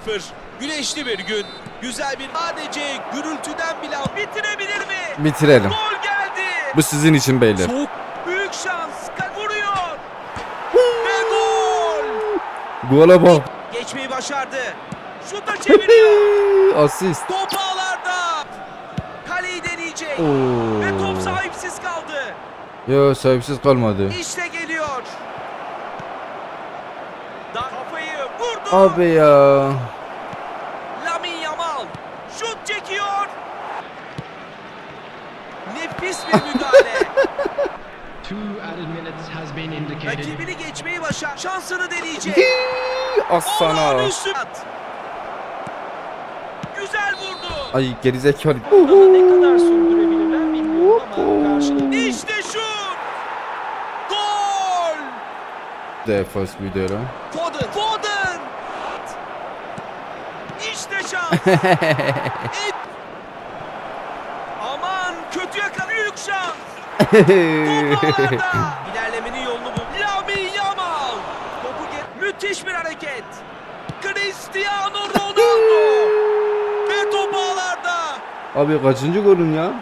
0. Güneşli bir gün. Güzel bir sadece gürültüden bile bitirebilir mi? Bitirelim. Gol geldi. Bu sizin için beyler. Soğuk. Büyük şans. Vuruyor. Ve gol. Gola bak. Geçmeyi başardı. Şuta çeviriyor. Asist. Top ağlarda. Kaleyi deneyecek. Oo. Ve top sahipsiz kaldı. Yo sahipsiz kalmadı. İşte geliyor. Da kafayı vurdu. Abi ya. Lamin Yamal şut çekiyor. Nefis bir müdahale. Two added minutes has been indicated. Rakibini geçmeyi başar. Şansını deneyecek. At. Güzel vurdu. Ay gerizekalı. Daha ne kadar sürdürebilirler bilmiyorum ama karşılıklı İşte şut. Gol. Defans videoda. Foden. Foden. İşte şans. Et. Aman kötü yakın büyük şans. İlerlemenin yolunu bul. Lamin Yamal. Topu get. Müthiş bir hareket. Cristiano Ronaldo. Ve top ağlarda. Abi kaçıncı golün ya?